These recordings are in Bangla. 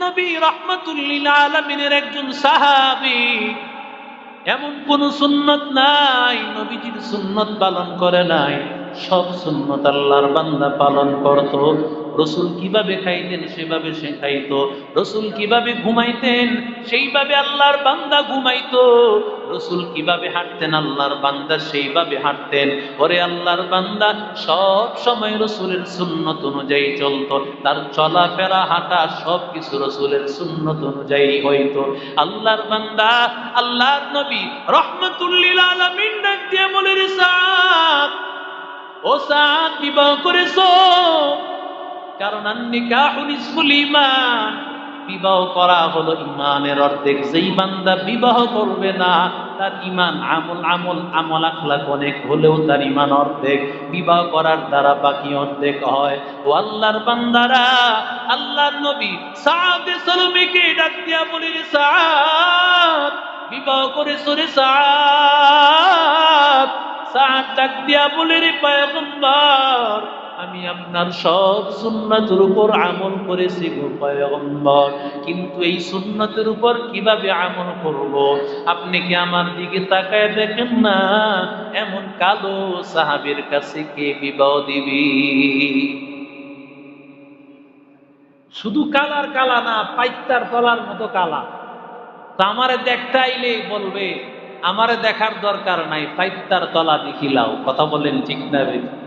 নবী একজন সাহাবি। এমন কোন সুন্নত নাই সুন্নত পালন করে নাই। সব সুন্নত আল্লাহর বান্দা পালন করত। রসুল কীভাবে খাইতেন, সেভাবে সে খাইত। রসুল কীভাবে ঘুমাইতেন, সেইভাবে আল্লাহর বান্দা ঘুমাইতো। রসুল কীভাবে হাঁটতেন, আল্লাহর বান্দা সেইভাবে হাঁটতেন। ওরে আল্লাহর বান্দা, সব সময় রসুলের সুন্নত অনুযায়ী চলতো। তার চলাফেরা, হাঁটা সব কিছু রসুলের সুন্নত অনুযায়ী হইতো। আল্লাহর বান্দা, আল্লাহর নবী, রহমতুল্লিল বলে ও সাদ, বিবাহ করেছ? কারণ ঈমান। বিবাহ করা হলো ইমানের অর্ধেক। যেই বান্দা বিবাহ করবে না, তার ইমান আমল আমল আমল আখলাক অনেক হলেও তার ইমান অর্ধেক। বিবাহ করার দ্বারা বাকি অর্ধেক হয়। ও আল্লাহর বান্দারা, আল্লাহর নবী সাদ সালামিকে ডাক দিয়া বলি সাদ, বিবাহ করে সরে সাদ। সাদ ডাক দিয়া বলে রে পয়গম্বর আমি আপনার সব সুন্নতের উপর আমল করেছি গো পয়গম্বর। কিন্তু এই সুন্নতের উপর কীভাবে আমল করব? আপনি কি আমার দিকে তাকায় দেখেন না? এমন কালো সাহাবের কাছে কে বিবাহ দিবি? শুধু কালার কালা না, পাইতার তলার মতো কালা। তা আমারে দেখতে আইলে বলবে, আমারে দেখার দরকার নাই, পাইতার তলা দেখিলাও। কথা বলেন ঠিক না বেঠিক?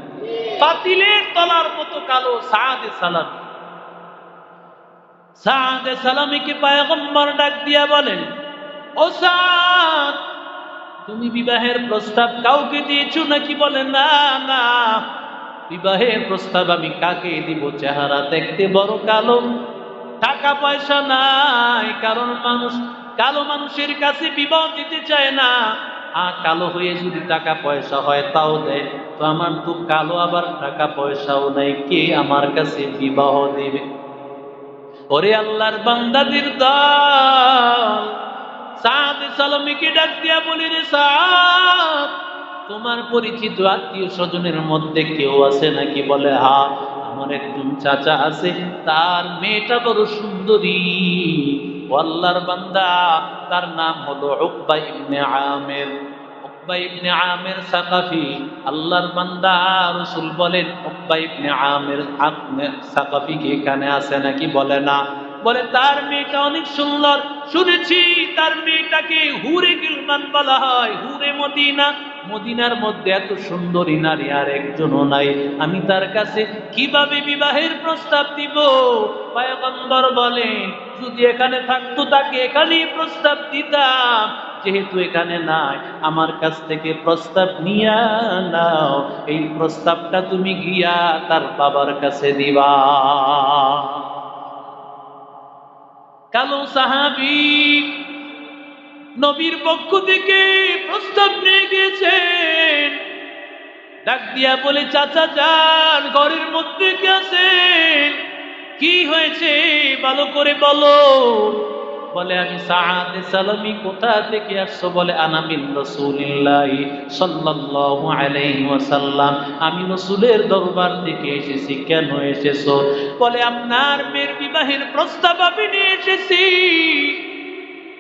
পাতিলের তলার মতো কালো সাদে সালাম। সাদে সালামিকে পায়গম্বর ডাক দিয়া বলেন, ও সাদ, তুমি বিবাহের প্রস্তাব কাউকে দিয়েছ নাকি? বলে, না না, বিবাহের প্রস্তাব আমি কাকে দিব? চেহারা দেখতে বড় কালো, টাকা পয়সা নাই, কারণ মানুষ, কালো মানুষের কাছে বিবাহ দিতে চায় না। আ কালো হয়ে যদি টাকা পয়সা হয়, তাও দেয়। তো আমার তো কালো আবার টাকা পয়সাও নাই, কে আমার কাছে বিবাহ দেবে? ওরে আল্লাহর বান্দাদের দল, সাদ সালামিকে ডাক দিয়া বলি রে সাদ, তোমার পরিচিত আত্মীয় স্বজনের মধ্যে কেউ আছে নাকি? বলে, হা, আমার একজন চাচা আছে, তার মেয়েটা বড় সুন্দরী। ও আল্লাহর বান্দা, তার নাম হলো উকবা ইবনে আমের। উকবা ইবনে আমের সাকাফি, আল্লাহর বান্দা, রসুল বলেন, উকবা ইবনে আমের সাকাফি কি এখানে আছে নাকি বলে না। বলে, তার মেয়েটা অনেক সুন্দর। শুনেছি তার মেয়েটাকে হুরে গিলমান বলা হয়। হুরে মদিনা। মদিনার মধ্যে এত সুন্দরী নারী আর একজনও নাই। আমি তার কাছে কীভাবে বিবাহের প্রস্তাব দিব? পায়গম্বর বলেন যদি এখানে থাকতো তাকে এখানেই প্রস্তাব দিতাম। যেহেতু এখানে নাই, আমার কাছ থেকে প্রস্তাব নিয়া নাও। এই প্রস্তাবটা তুমি গিয়া তার বাবার কাছে দিবা। কালো সাহাবি নবীর পক্ষ থেকে প্রস্তাব নিয়ে গিয়েছেন। ডাক দিয়া বলে, চাচা যান, ঘরের মধ্যে কে আছেন? কি হয়েছে? ভালো করে বলো বলে, আমি সাহাদে সালামি কোথা থেকে আসছো? বলে আনামিন রসুলিল্লাহ সাল্লাল্লাহু আলাইহি ওয়াসাল্লাম। আমি রসুলের দরবার থেকে এসেছি। কেন এসেছ? বলে, আপনার মেয়ের বিবাহের প্রস্তাব আমি নিয়ে এসেছি।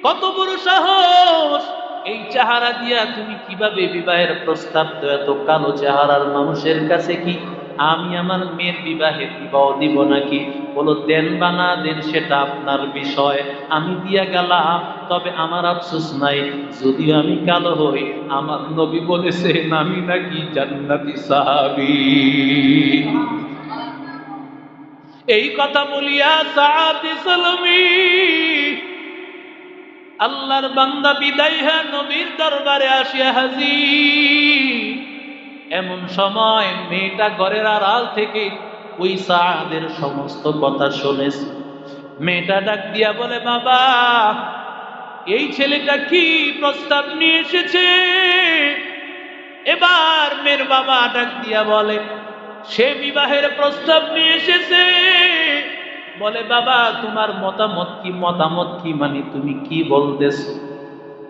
কত বড় সাহস! এই চেহারা দিয়া তুমি কীভাবে বিবাহের প্রস্তাব তো এত কালো চেহারার মানুষের কাছে কি আমি আমার মেয়ের বিবাহে বিবাহ দিব নাকি? বলো দেন বা না দেন, সেটা আপনার বিষয়। আমি দিয়া গেলাম, তবে আমার আফসোস নাই। যদিও আমি কালো হই, আমার নবী বলেছেন, আমি নাকি জান্নাতি সাহাবি। এই কথা বলিয়া সাহাবি সালামি, আল্লাহর বান্দা বিদায় হ্যাঁ নবীর দরবারে আসিয়া হাজির। এমন সময় মেয়েটা ঘরের আড়াল থেকে ওই সাদের সমস্ত কথা শুনেছে। মেয়েটা ডাক দিয়া বলে, বাবা, এই ছেলেটা কি প্রস্তাব নিয়ে এসেছে? এবার মেয়ের বাবা ডাক দিয়া বলে, সে বিবাহের প্রস্তাব নিয়ে এসেছে। বলে, বাবা, তোমার মতামত কি? মতামত কি? মানে তুমি কি বলতেছো?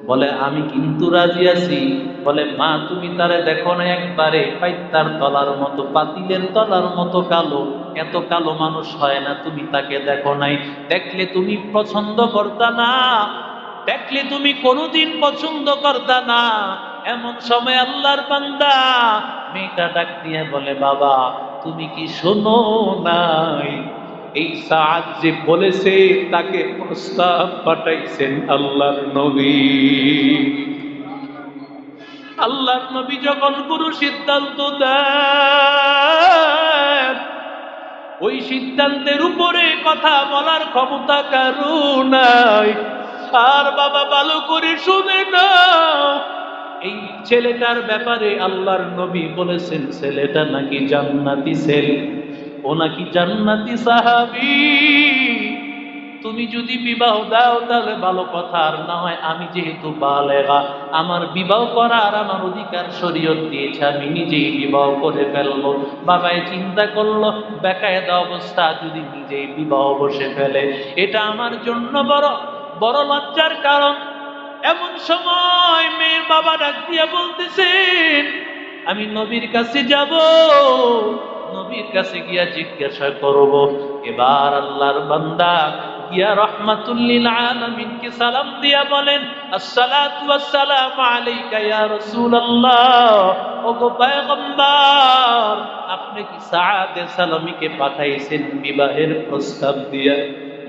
বলে, আমি কিন্তু রাজি আছি। বলে, মা, তুমি তারে দেখো না একবারে, পাইতার তলার মতো, পাতিলের তলার মতো কালো। এত কালো মানুষ হয় না, তুমি তাকে দেখো নাই। দেখলে তুমি পছন্দ করতা না, দেখলে তুমি কোনোদিন পছন্দ করতা না। এমন সময় আল্লাহর বান্দা মেয়েটা ডাক দিয়ে বলে, বাবা, তুমি কি শোনো নাই? এই সাদ যে বলেছে, তাকে প্রস্তাব পাঠাইছেন আল্লাহর নবী। আল্লাহর নবী যখন কোনো সিদ্ধান্ত দেন, ওই সিদ্ধান্তের উপরে কথা বলার ক্ষমতা কারও নাই। আর বাবা ভালো করে শুনে না এই ছেলেটার ব্যাপারে আল্লাহর নবী বলেছেন, ছেলেটা নাকি জান্নাতি ছেলে। ও নাকি জান্নাতি সাহাবি? তুমি যদি বিবাহ দাও, তাহলে ভালো কথা। আর না হয় আমি যেহেতু বালেগা, আমার বিবাহ করার আমার অধিকার শরীয়ত দিয়েছে, আমি নিজেই বিবাহ করে ফেলব। বাবায় চিন্তা করল, বেকায়দা অবস্থা, যদি নিজেই বিবাহ বসে ফেলে। এটা আমার জন্য বড় বড় লজ্জার কারণ। এমন সময় মেয়ের বাবা ডাক দিয়ে বলতেছেন, আমি নবীর কাছে যাব। নবীর কাছে গিয়া জিজ্ঞাসা করব, এবার আল্লাহর বান্দা গিয়া রহমাতুল্লিল আলামিনকে সালাম দিয়া বলেন, আসসালাতু ওয়াসসালামু আলাইকা ইয়া রাসূলুল্লাহ, ওগো পয়গম্বর, আপনি কি সাআদে সালামীকে পাঠাইছেন বিবাহের প্রস্তাব দিয়া?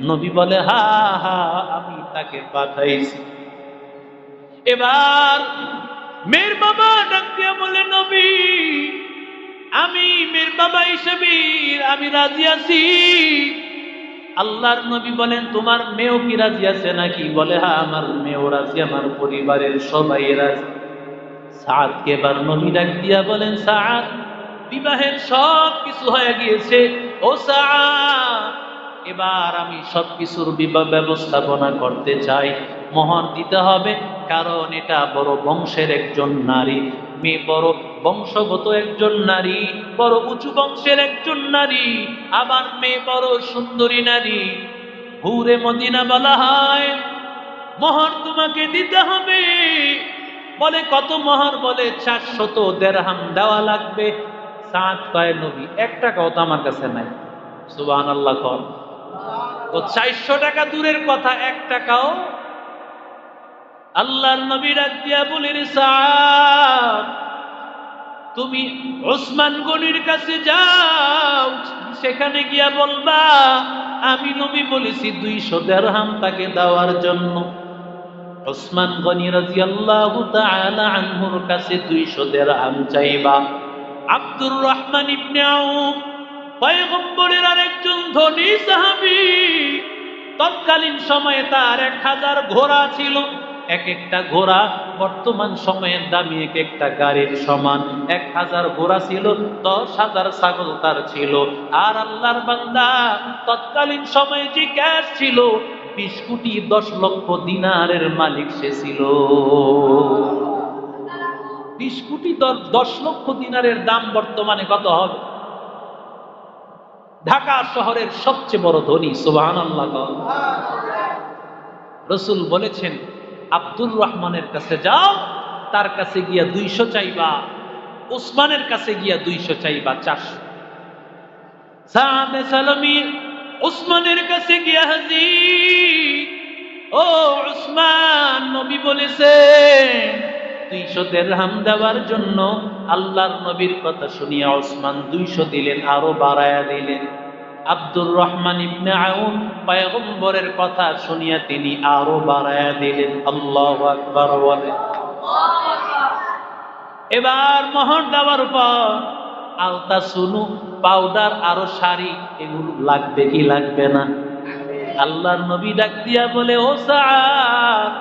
নবী বলে, হা হা, আমি তাকে পাঠাইছি। এবার মেয়ের বাবা ডাক দিয়া বলে, নবী আমি মেয়ের বাবা হিসেবে আমি রাজি আছি। আল্লাহর নবী বলেন, তোমার মেয়েও কি রাজি আছে নাকি? বলে হ্যাঁ আমার মেয়েও রাজি, আমার পরিবারের সবাই রাজি। সাদকে এবার নবী ডাক দিয়া বলেন, সাদ, বিবাহের সব কিছু হয়ে গিয়েছে। ও সাদ, এবার আমি সব কিছুর বিবাহ ব্যবস্থাপনা করতে চাই। মোহর দিতে হবে, কারণ এটা বড় বংশের একজন নারী। মেয়ে বড় বংশগত একজন নারী, বড় উঁচু বংশের একজন নারী, আবার মেয়ে বড় সুন্দরী নারী। ঘুরে মদিনা বলা হয়, মোহর তোমাকে দিতে হবে। বলে কত মোহর? বলে চারশত দেড়হাম দেওয়া লাগবে। সাত পায় নবী, এক টাকাও তো আমার কাছে নাই। সুবাহ আল্লাহ কর। তো চারশো টাকা দূরের কথা, এক টাকাও আল্লাহর নবী দিয়া বলির সাদ। তুমি ওসমান গনির কাছে যাও, সেখানে গিয়া বলবা, আমি নবী বলেছি দুইশো দেড়হাম তাকে দেওয়ার জন্য। ওসমান গনি রাজিয়াল্লাহু তাআলা আনহুর কাছে দুইশো দেড়হাম চাইবা। আব্দুর রহমান ইবনে পয়গম্বরের আরেকজন ধনী সাহাবী, তৎকালীন সময়ে তার এক হাজার ঘোড়া ছিল। এক একটা ঘোড়া বর্তমান সময়ের দামি এক একটা গাড়ির সমান। এক হাজার ঘোড়া ছিল, দশ হাজার ছাগল তার ছিল। আর আল্লাহর বান্দা তৎকালীন সময়ে যে ক্যাশ ছিল, বিশ কোটি দশ লক্ষ দিনারের মালিক সে ছিল। বিশ কোটি দশ লক্ষ দিনারের দাম বর্তমানে কত হবে? ঢাকা শহরের সবচেয়ে বড় ধনী সুবাহ রসুল বলেছেন আব্দুর রহমানের কাছে যাও, তার কাছে গিয়া দুইশো চাইবা উসমানের কাছে গিয়া দুইশো চাইবা, চারশো। সাহাবে উসমানের কাছে গিয়া হাজির। ও উসমান নবী বলেছেন, দুইশো দেড়হাম দেওয়ার জন্য আল্লাহর নবীর কথা শুনিয়া ওসমান দুইশো দিলেন, আরও বাড়ায়া দিলেন। আব্দুর রহমান ইবনে আউন পয়গম্বরের কথা শুনিয়া তিনি আরও বাড়ায়া দিলেন, আল্লাহ আকবার বলে এবার মোহর দেওয়ার পর আলতা সুনু পাউডার আরও শাড়ি, এগুলো লাগবে কি লাগবে না? আল্লাহর নবী ডাক দিয়া বলে, ও সাদ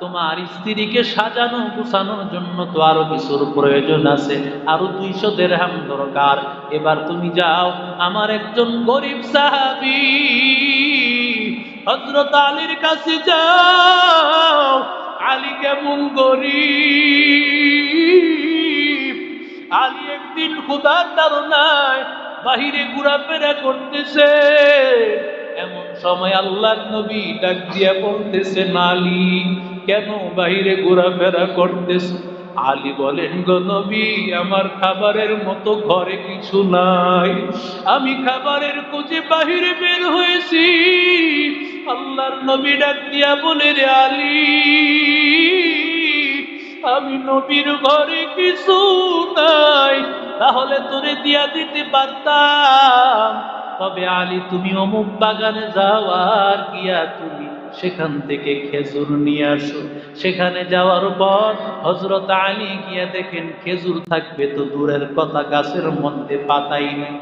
তোমার স্ত্রীকে সাজানো গুছানোর জন্য তো আরও কিছুর প্রয়োজন আছে, আরও দুইশো দেড়হাম দরকার। এবার তুমি যাও, আমার একজন গরিব সাহাবি হজরত আলীর কাছে যাও। আলী কেমন গরিব? আলী একদিন খুদার ধারণায় বাহিরে ঘোরাফেরা করতেছে। এমন সময় আল্লাহর নবী ডাক দিয়া বলতেছে নালি কেন বাইরে ঘোরাফেরা করতেছ? আলী বলেন, গো নবী, আমার খাবারের মতো ঘরে কিছু নাই। আমি খাবারের খোঁজে বাহিরে বের হয়েছি। আল্লাহর নবী ডাক দিয়া বলে, রে আলী, আমি নবীর ঘরে কিছু নাই। তাহলে তোরে দিয়া দিতে পারতাম। তবে আলী, তুমি অমুক বাগানে যাও আর গিয়া তুমি সেখান থেকে খেজুর নিয়ে আসো। সেখানে যাওয়ার পর হজরত আলী গিয়া দেখেন খেজুর থাকবে তো দূরের কথা, গাছের মধ্যে পাতাই নেই।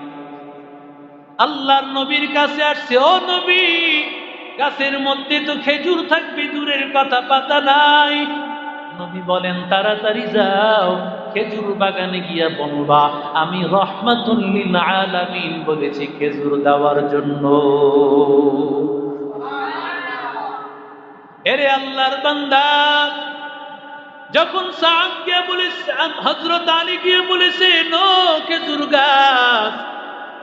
আল্লাহর নবীর কাছে আসছে, ও নবী, গাছের মধ্যে তো খেজুর থাকবে, দূরের কথা পাতা নাই। নবী বলেন, তাড়াতাড়ি যাও, খেজুর বাগানে গিয়া বলবা আমি রহমাতুল্লিল আলামিন বলেছি খেজুর দেওয়ার জন্য। এরে আল্লাহর বান্দা, যখন সাহাব গিয়ে বলেছে হজরত আলী গিয়ে বলেছে নো খেজুর গাছ।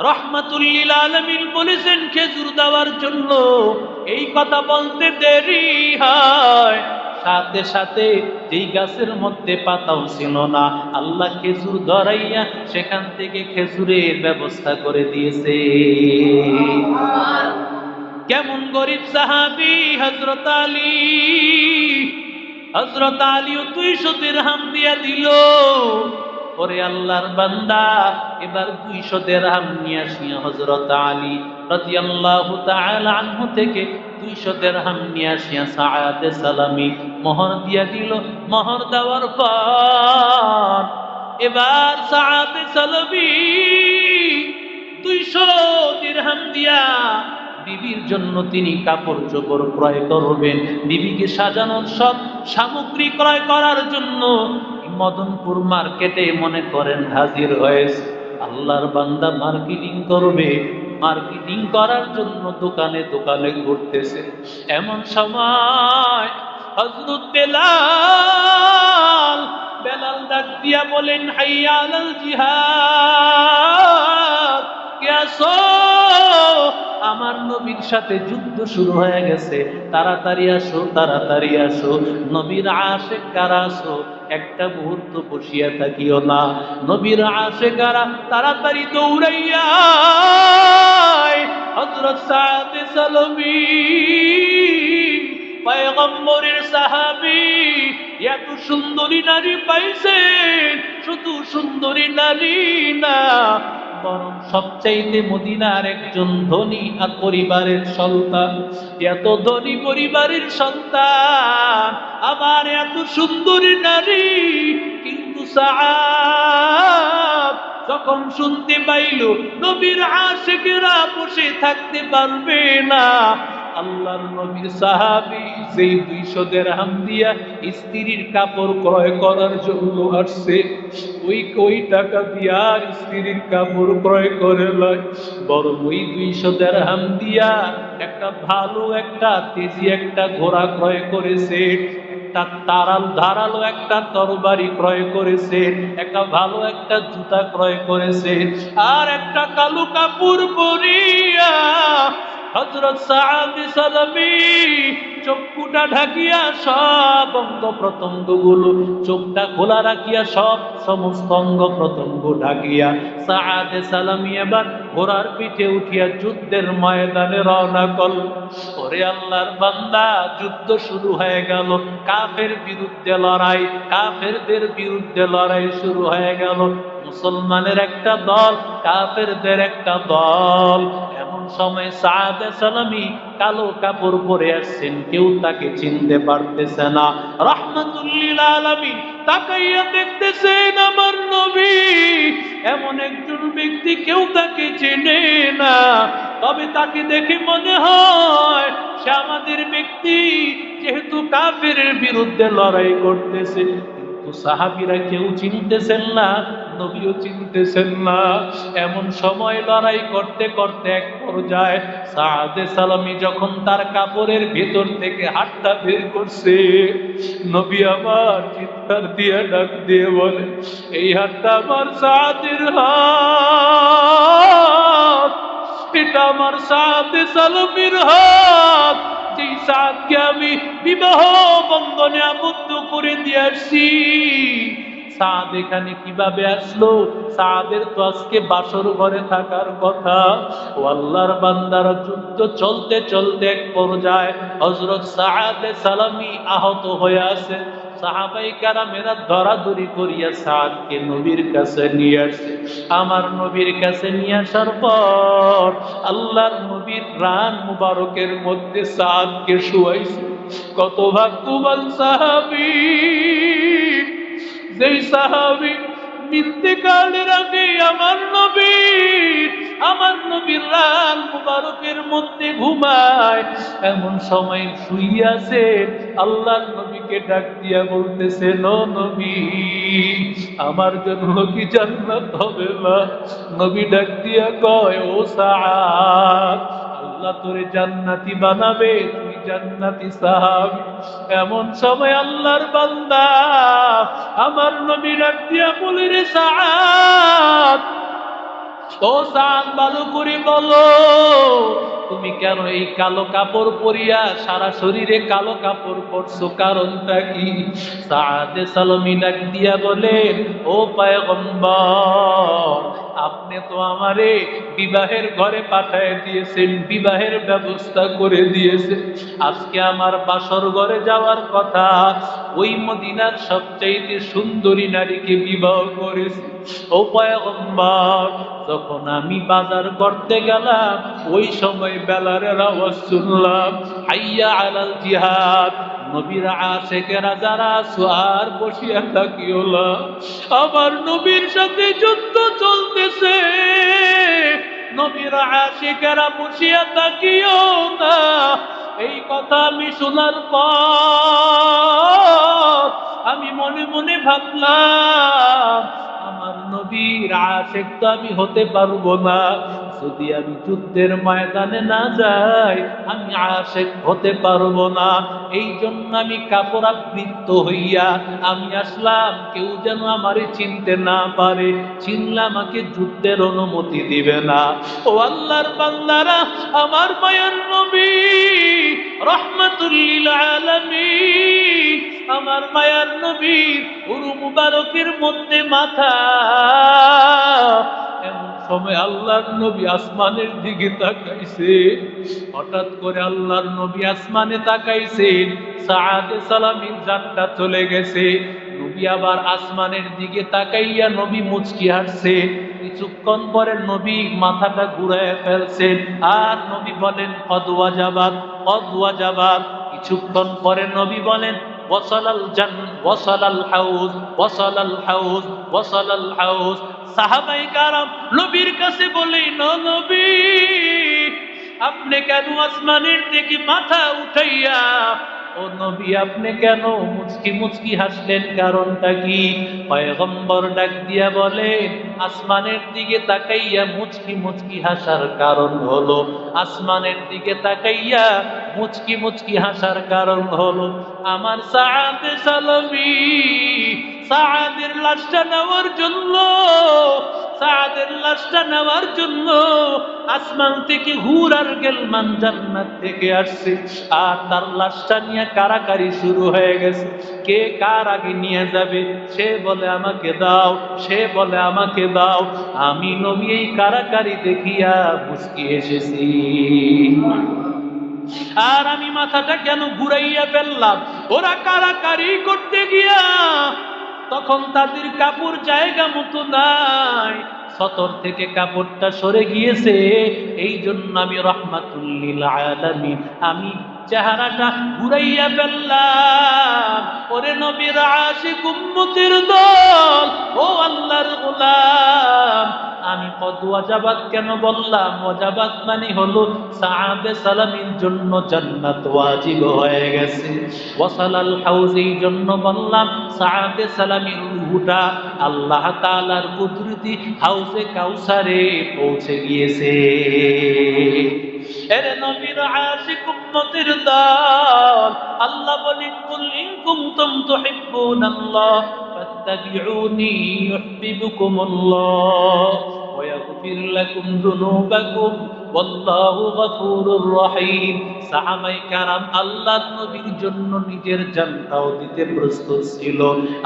রহমাতুল্লিল আলমিন বলেছেন খেজুর দেওয়ার জন্য এই কথা বলতে দেরি হয়। সাথে সাথে যেই গাছের মধ্যে পাতাও ছিল না, আল্লাহ খেজুর ধরাইয়া সেখান থেকে খেজুরের ব্যবস্থা করে দিয়েছে। কেমন গরিব সাহাবি হজরত আলী? হজরত আলীও দুইশো দিরহাম দিয়া দিল। ওরে আল্লাহর বান্দা, এবার দুইশো দেড়হাম নিয়ে আসিয়া হজরত আলী রাদিয়াল্লাহু তাআলা আনহু থেকে দুইশো দেড়হাম নিয়ে আসিয়া সাআদে সালামি মোহর দিয়া দিল। মোহর দেওয়ার পর এবার সাআদে সালামি দুইশো দিরহাম দিয়া বিবির জন্য তিনি কাপড় চোপড় ক্রয় করবেন। বিবিকে সাজানোর সব সামগ্রী ক্রয় করার জন্য মদনপুর মার্কেটে মনে করেন হাজির হয়েছে। আল্লাহর বান্দা মার্কেটিং করবে। মার্কেটিং করার জন্য দোকানে দোকানে ঘুরতেছে। এমন সময় হজরত বেলাল বেলাল ডাক দিয়া বলেন হাইয়া আলাল জিহাদ, কে আসো আমার নবীর সাথে যুদ্ধ শুরু হয়ে গেছে। তাড়াতাড়ি আসো তাড়াতাড়ি আসো। নবীর আশে কারা আসো? একটা মুহূর্ত বসিয়া থাকিও না। নবীর আশে কারা? তাড়াতাড়ি দৌড়াইয়া হজরত সাদে সালমি, পয়গম্বরের সাহাবি, এত সুন্দরী নারী পাইছেন। শুধু সুন্দরী নারী না সবচাইতে মদিনার একজন ধনী আর পরিবারের সন্তান। এত ধনী পরিবারের সন্তান, আবার এত সুন্দরী নারী। কিন্তু সাহাব যখন শুনতে পাইল, নবীর আশেকেরা বসে থাকতে পারবে না। আল্লাহর নবীর সাহাবি যেই দুইশো দেড়হাম দিয়া স্ত্রীর কাপড় ক্রয় করার জন্য আসছে, ওই ওই টাকা দিয়া আর স্ত্রীর কাপড় ক্রয় করে লয়। বরং ওই দুইশো দেড়হাম দিয়া একটা ভালো একটা তেজি একটা ঘোড়া ক্রয় করেছে, একটা তারাল ধারালো একটা তরবারি ক্রয় করেছে, একটা ভালো একটা জুতা ক্রয় করেছে, আর একটা কালো কাপড় পরিয়া হজরত সাহাবি সালামি চক্ষুটা ঢাকিয়া সব অঙ্গ প্রত্যঙ্গগুলো চোখটা খোলা রাখিয়া সব সমস্ত অঙ্গ প্রত্যঙ্গ ঢাকিয়া সাহাদে সালামি এবার ঘোড়ার পিঠে উঠিয়া যুদ্ধের ময়দানে রওনা কল ওরে আল্লাহর বান্দা, যুদ্ধ শুরু হয়ে গেল। কাফের বিরুদ্ধে লড়াই, কাফেরদের বিরুদ্ধে লড়াই শুরু হয়ে গেল। মুসলমানের একটা দল, কাফেরদের একটা দল। সময় সাদে সালামি কালো কাপড় পরে আসছেন, কেউ তাকে চিনতে পারতেছে না। তাকাইয়া দেখতেছেন আমার নবী। এমন একজন ব্যক্তি কেউ তাকে চেনে না। তবে তাকে দেখে মনে হয়, সে আমাদের ব্যক্তি, যেহেতু কাফের বিরুদ্ধে লড়াই করতেছে। কিন্তু সাহাবিরা কেউ চিনতেছেন না, নবীও চিনতেছেন না। এমন সময় লড়াই করতে করতে এক পর্যায়ে সাহাদে সালামি যখন তার কাপড়ের ভেতর থেকে হাতটা বের করছে, নবী আমার চিৎকার দিয়ে ডাক দিয়ে বলে, এই হাতটা আমার সাদের হাত, এটা আমার সাহাদে সালামির হাত। যেই সাদকে আমি বিবাহ বন্ধনে আবদ্ধ করে দিয়ে আসছি। সাদ এখানে কীভাবে আসলো? সাদের তো আজকে বাসর ঘরে থাকার কথা। ও আল্লাহর বান্দার যুদ্ধ চলতে চলতে এক পর্যায়ে হজরত সাহাবে সালামি আহত হয়ে আছে সাহাবাই কারামেরা ধরাধরি করিয়া সাদকে নবীর কাছে নিয়ে আসছে আমার নবীর কাছে নিয়ে আসার পর আল্লাহর নবীর রান মুবারকের মধ্যে সাদকে শুয়াইছে। কত ভাগ্যবান সাহাবি, যেই সাহাবি ইন্তেকালের আগে আমার নবী, আমার নবীর রান মুবারকের মধ্যে ঘুমায়। এমন সময় শুইয়াছে আল্লাহর নবীকে ডাক দিয়া বলতেছে নবী, আমার জন্য কি জান্নাত হবে না? নবী ডাক দিয়া কয়, ও সাহাব আল্লাহ তোরে জান্নাতি বানাবে তুই জান্নাতি এমন সময় আল্লাহর বান্দা আমার নবী ডাক দিয়া বলি রে সাহাব ও ভালো করে বলো, তুমি কেন এই কালো কাপড় পরিয়া সারা শরীরে কালো কাপড় পরছো? কারণটা কি? সাদে সালমি ডাক দিয়া বলেন ও পায়গম্বর আপনি তো আমারে বিবাহের ঘরে পাঠায় দিয়েছেন, বিবাহের ব্যবস্থা করে দিয়েছেন। আজকে আমার বাসর ঘরে যাওয়ার কথা, ওই মদিনার সবচাইতে সুন্দরী নারীকে বিবাহ করেছে। ও পয়গম্বর যখন আমি বাজার করতে গেলাম। ওই সময় বেলারের আওয়াজ শুনলাম, হাইয়া আলাল জিহাদ। নবীর আশেকেরা যারা সোয়ার বসিয়া থাকি আমার নবীর সাথে যুদ্ধ চলতেছে। নবীর আশেকেরা বসিয়া থাকিও না। এই কথা আমি শোনার পর আমি মনে মনে ভাবলাম নবীর আশেক তো আমি হতে পারব না। যদি আমি যুদ্ধের ময়দানে না যাই, আমি আশেক হতে পারব না। এই জন্য আমি কাপড় আবৃত্ত হইয়া আমি আসলাম, কেউ যেন আমারে চিনতে না পারে। চিনলে আমাকে যুদ্ধের অনুমতি দিবে না। ও আল্লাহর বান্দারা, আমার মায়ের নবী রহমাতুল্লিল আলামিন আমার মায়ার নবীর উরু মুবারকের মধ্যে মাথা। সময় আল্লাহর নবী আসমানের দিকে তাকাইছে। হঠাৎ করে আল্লাহর নবী আসমানে তাকাইছেন। সাহাদে সালামির জানটা চলে গেছে। নবী আবার আসমানের দিকে তাকাইয়া নবী মুচকি হাসছে কিছুক্ষণ পরে নবী মাথাটা ঘুরায় ফেলছেন। আর নবী বলেন, কদওয়া যাবাদ কদওয়া যাবাদ কিছুক্ষণ পরে নবী বলেন وصل الجن وصل الحوض وصل الحوض وصل الحوض সাহাবাই কারাম নবীর কাছে বলে ন নবী আপনি কেন আসমানের দিকে মাথা উঠাইয়া ও নবী, আপনি কেন মুচকি মুচকি হাসলেন? কারণটা কি? পয়গম্বর ডাক দিয়া বলেন আসমানের দিকে তাকাইয়া মুচকি মুচকি হাসার কারণ হলো, আসমানের দিকে তাকাইয়া মুচকি মুচকি হাসার কারণ হলো, আমার সাহাবে সালমি সাহাদের লাশটা নেওয়ার জন্য সাদের লাশটা নেওয়ার জন্য আসমান থেকে হুর আর গেলমান জান্নাত থেকে আসছে। আর তার লাশটা নিয়ে কারাকারি শুরু হয়ে গেছে। কে কার আগে নিয়ে যাবে? সে বলে, আমাকে দাও, সে বলে, আমাকে দাও। আমি নবী এই কারাকারি দেখিয়া মুসকি এসেছি। আর আমি মাথাটা কেন ঘুরাইয়া ফেললাম? ওরা কারাকারি করতে গিয়া তখন তাদের কাপড় জায়গা মতো নাই। সতর থেকে কাপড়টা সরে গিয়েছে। এই জন্য আমি রহমাতুল্লিল আলামিন, আমি চেহারাটা ঘুরাইয়া ফেললাম। ওরে নবীর আশিক উম্মতির দল, ও আল্লাহর গোলাম আমি কদ ওয়াজাবাত কেন বললাম? ওয়াজাবাত মানে হলো সাহাবে সালামির জন্য জান্নাত ওয়াজিব হয়ে গেছে। ওয়াসালাল হাউজ এই জন্য বললাম সাহাবে সালামির রুহুটা আল্লাহ তাআলার কুদরতি হাউসে কাউসারে পৌঁছে গিয়েছে। এরে নবীর আশিক উম্মতের দল, আল্লাহ বলেন, কুল ইন কুনতুম তুহিব্বুনাল্লাহ। ফাত্তাবিউনি ইউহিব্বুকুমুল্লাহ ويغفر لكم ذنوبكم ওয়াল্লাহু গফুরুর রহিম সাহাবাই কারাম আল্লাহর নবীর জন্য নিজের জানটাও দিতে প্রস্তুত ছিল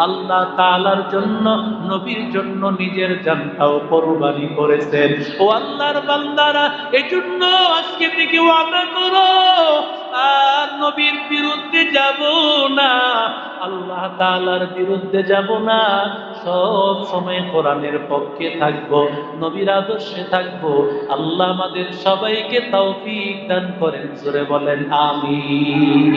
আল্লাহ তাআলার জন্য নবীর জন্য নিজের জানটাও কোরবানি করেছেন ও আল্লাহর বান্দারা এজন্য আজকে থেকে ওয়াদা করো আর নবীর বিরুদ্ধে যাব না, আল্লাহ তালার বিরুদ্ধে যাব না। সব সময় কোরআনের পক্ষে থাকব, নবীর আদর্শে থাকব। আল্লাহ আমাদের সবাইকে তৌফিক দান করেন, জোরে বলেন, আমিন।